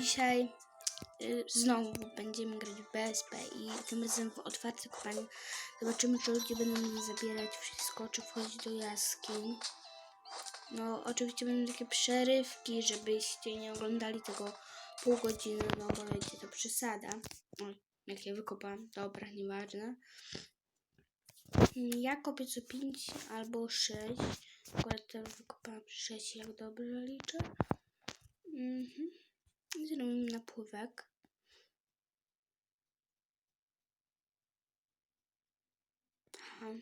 dzisiaj y, znowu będziemy grać w BSP i tym razem w otwarte kopalnie. Zobaczymy, czy ludzie będą zabierać wszystko, czy wchodzić do jaskiń. No, oczywiście będą takie przerywki, żebyście nie oglądali tego pół godziny, no bo wiecie, to przesada. Oj, jak ja wykopałam, dobra, nieważne. Ja kopię co 5 albo 6. Akurat teraz wykopałam 6, jak dobrze liczę. Mhm. Zrobimy napływek. Aha.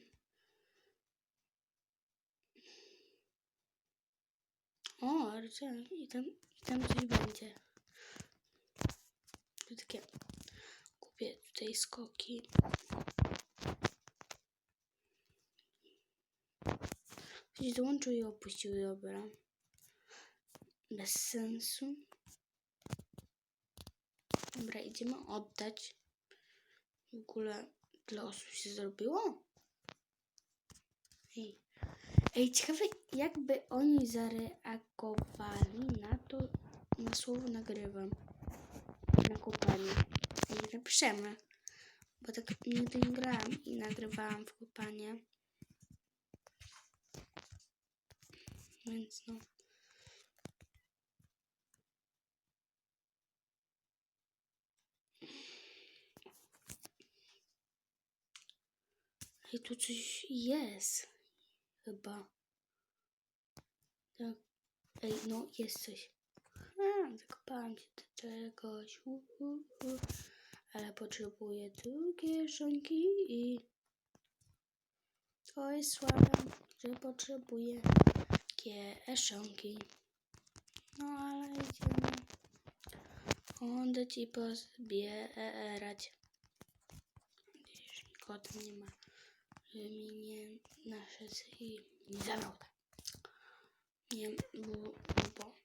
O, rdzeń. I tam, i tam coś będzie. To takie. Kupię tutaj skoki. Ktoś dołączył i opuścił, dobra. Bez sensu. Dobra, idziemy oddać. W ogóle dla osób się zrobiło? Ej, Ej ciekawe jakby oni zareagowali na to, na słowo nagrywam. Na kopanie. Ej, napiszemy. Bo tak nigdy nie grałam i nagrywałam w kopanie. Więc no. Ej, tu coś jest. Chyba. Tak. Ej, no jest coś. A, zakopałam się do czegoś. Uh, uh, uh. Ale potrzebuję tu kieszonki i... To jest słabe, że potrzebuję kieszonki. No ale idziemy. Onda ci pozbierać. Wiesz, nikogo nie ma. Żeby mi nie naszedł i zabrał. Nie, bo, bo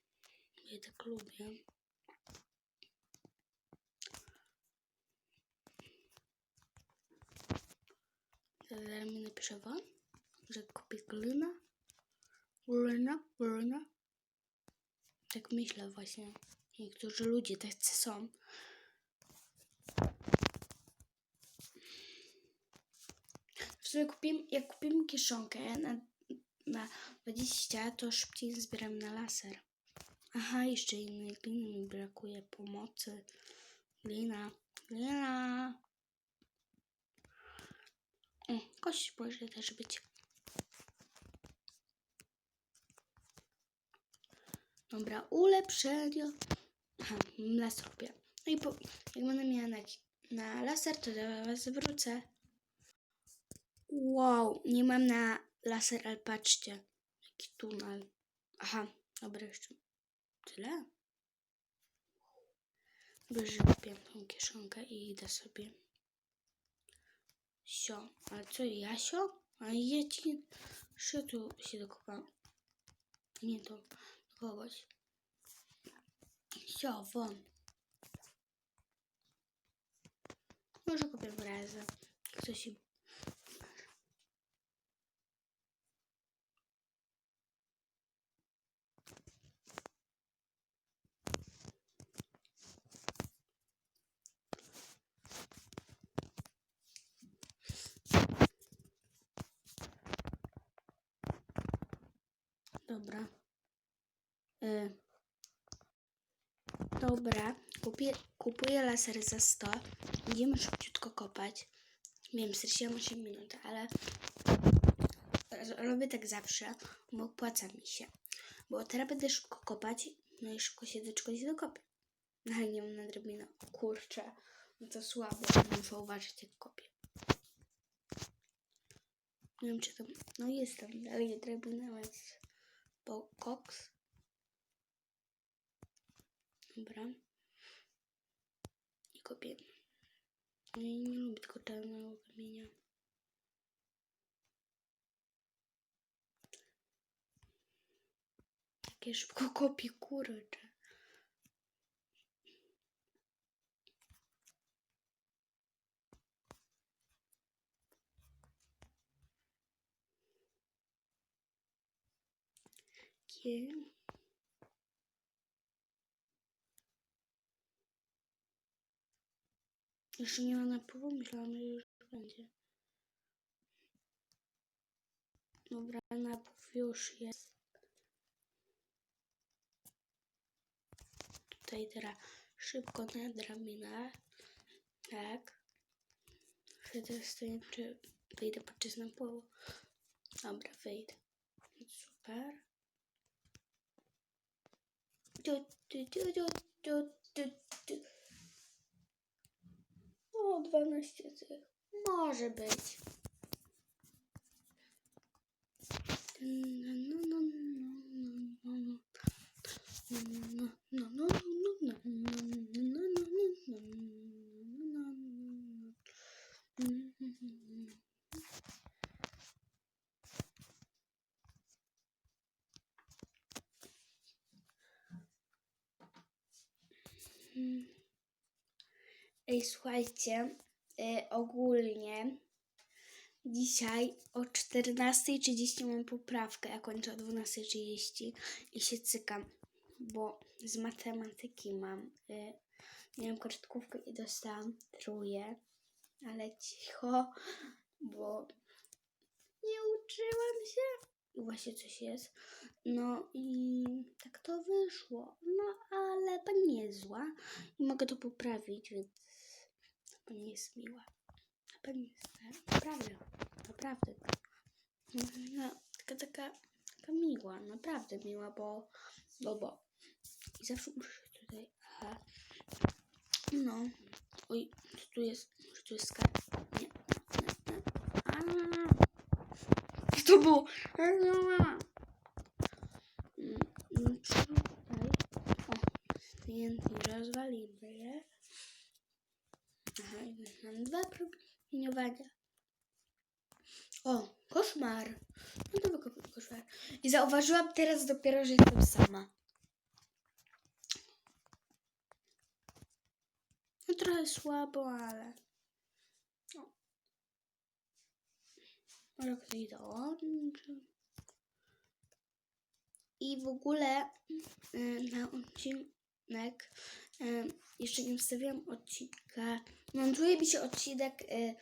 ja tak lubię. Zaraz mi napisze wam, że kupię glina. Glina, glina. Tak myślę właśnie. Niektórzy ludzie tacy są. W sumie kupiłem, jak kupimy kieszonkę na, na 20, to szybciej zbieram na laser. Aha, jeszcze innej gliny mi brakuje pomocy. Glina, glina. O, kość może też być. Dobra, ulepszenie. Aha, laser robię. No i po, jak będę miała na, na laser, to do was wrócę. Wow, nie mam na laser, ale patrzcie. Jaki tunel. Aha, dobra, jeszcze tyle. Kupiłam tą kieszonkę i idę sobie. Sio, ale co, Jasio? A ja ci... Że tu się dokopam. Nie to, kogoś. Sio, won. Może kupię w razie. Ktoś się Dobra. Y. Dobra. Kupię, kupuję laser za 100. Idziemy szybciutko kopać. Wiem, straciłam 8 minut, ale robię tak zawsze, bo opłaca mi się. Bo teraz będę szybko kopać, no i szybko się do czegoś dokopię. No ale nie mam na drabinę. Kurczę, no to słabo. Muszę uważać, jak kopię. Nie wiem, czy to... No jest tam dalej drabina, więc... Bo koks. Dobra. I kopię. Ja nie lubię tylko czarnego kamienia. Jakie szybko kopię, kurczę. Kie... Jeszcze nie ma napływu, myślałam, że już będzie. Dobra, napływ już jest. Tutaj teraz szybko na drabinę. Tak. Przetestuję, czy wyjdę podczas napływu. Dobra, wyjdę. Super. Tu, tu, tu, tu, tu, tu, tu. O, 12 tych. Może być. Ej, słuchajcie, y, ogólnie dzisiaj o 14.30 mam poprawkę, ja kończę o 12.30 i się cykam, bo z matematyki mam, y, miałam kartkówkę i dostałam truje, ale cicho, bo nie uczyłam się i właśnie coś jest. No i tak to wyszło. No ale pani nie jest zła i mogę to poprawić, więc pani jest miła. Pani jest naprawdę, naprawdę. No, taka, taka, taka miła, naprawdę miła, bo, bo, bo. I zawsze muszę tutaj, aha. No, oj, tu jest, tu jest skarb? Nie, nie, nie. A, to było? Tutaj? O, TNT rozwalimy. Aha, i mam dwa promieniowania. O, koszmar. No to ko- koszmar. I zauważyłam teraz dopiero, że jestem sama. No trochę słabo, ale... No. Może ktoś. I w ogóle na odcinek jeszcze nie wstawiłam odcinka. Montuje mi się odcinek y,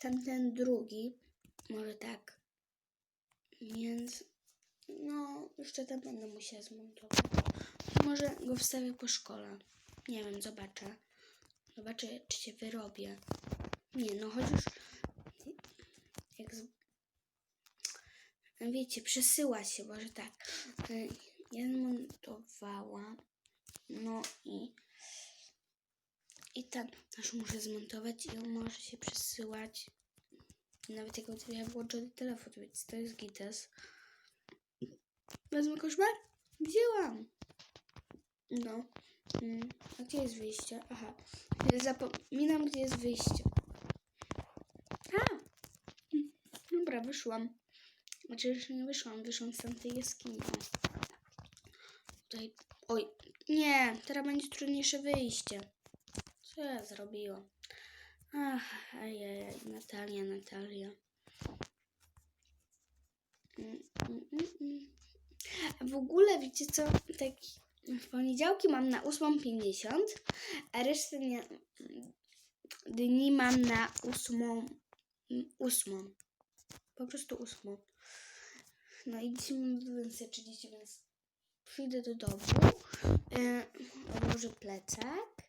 tamten drugi. Może tak. Więc no, jeszcze tam będę musiała zmontować. Może go wstawię po szkole. Nie wiem, zobaczę. Zobaczę, czy się wyrobię. Nie, no chociaż jak z... wiecie, przesyła się, może tak. Y, Ja zmontowałam. No i i tam też muszę zmontować i on może się przesyłać. Nawet jak ja włączony telefon, więc to jest gites. Wezmę koszmar? Wzięłam. No. Mm, A gdzie jest wyjście? Aha. Zapominam, gdzie jest wyjście. A! Dobra, wyszłam. Znaczy jeszcze nie wyszłam, wyszłam z tamtej jaskini. Tutaj. Oj, nie, teraz będzie trudniejsze wyjście. Co ja zrobiłam? Ach, ajajaj, Natalia, Natalia. Mm, mm, mm, mm. W ogóle, wiecie co, tak w poniedziałki mam na 8.50, a resztę dnia, dni mam na 8, 8. Po prostu 8. No i dzisiaj mam 12.30, więc przyjdę do domu, yy, odłożę plecak,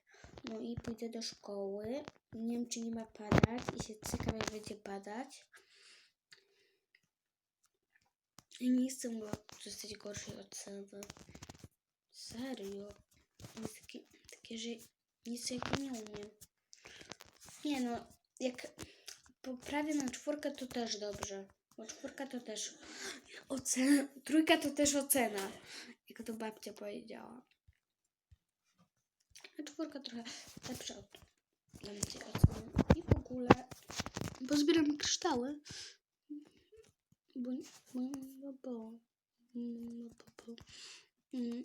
no i pójdę do szkoły. Nie wiem, czy nie ma padać i się cykam, jak będzie padać. I nie chcę dostać gorszej oceny. Serio. Jest takie, takie, że nic jakby nie umiem. Nie no, jak poprawię na czwórkę, to też dobrze. Bo czwórka to też ocena. Trójka to też ocena. Jak to babcia powiedziała. A czwórka trochę lepsza od mnie oceny. I w ogóle pozbieram kryształy. Bo, bo, bo, bo, bo, bo, bo. Mm.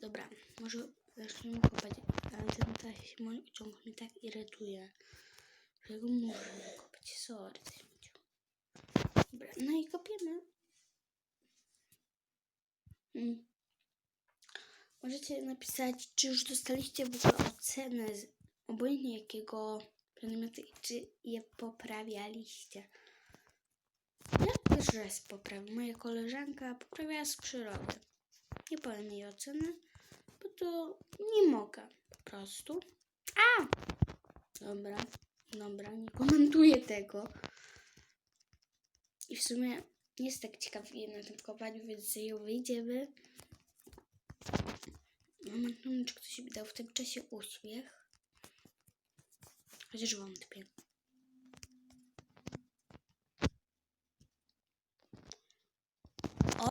Dobra, może zaczniemy kopać, ale ten taśmą ciąg mnie tak irytuje, że go muszę kopać. Sorry. Dobra, no i kopiemy. Mm. możecie napisać, czy już dostaliście w ogóle ocenę z obojętnie jakiego przedmiotu i czy je poprawialiście. Ja też raz poprawię. Moja koleżanka poprawiała z przyrody. Nie powiem jej oceny, bo to nie mogę po prostu. A! Dobra, dobra, nie komentuję tego. I w sumie nie jest tak ciekawie na tym kopaniu, więc ją wyjdziemy. Moment, moment, czy ktoś mi dał w tym czasie uśmiech. Chociaż wątpię.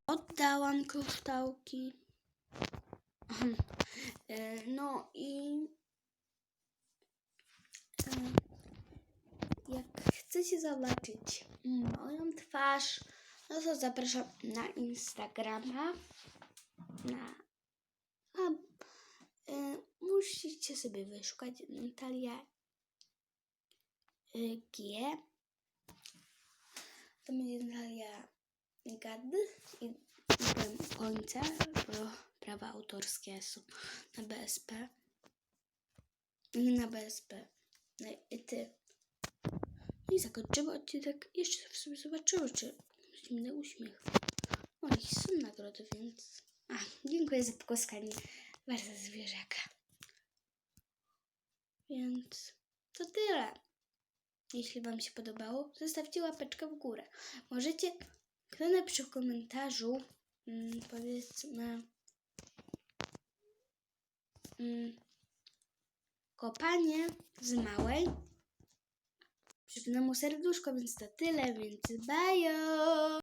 Oddałam kryształki. E, No i e, jak chcecie zobaczyć moją twarz, no to zapraszam na Instagrama. Na, a, e, musicie sobie wyszukać Natalia e, G. To będzie Natalia Gad i, i powiem końca, bo prawa autorskie są na BSP. Nie na BSP. No i ty. I zakończymy odcinek. Jeszcze sobie zobaczymy, czy ktoś mi da uśmiech. O, jakieś są nagrody, więc... A, dziękuję za pogłaskanie bardzo zwierzaka. Więc to tyle. Jeśli Wam się podobało, zostawcie łapeczkę w górę. Możecie, napisze w komentarzu, mm, powiedzmy, mm, kopanie z małej. Przypnę mu serduszko, więc to tyle, więc bajo!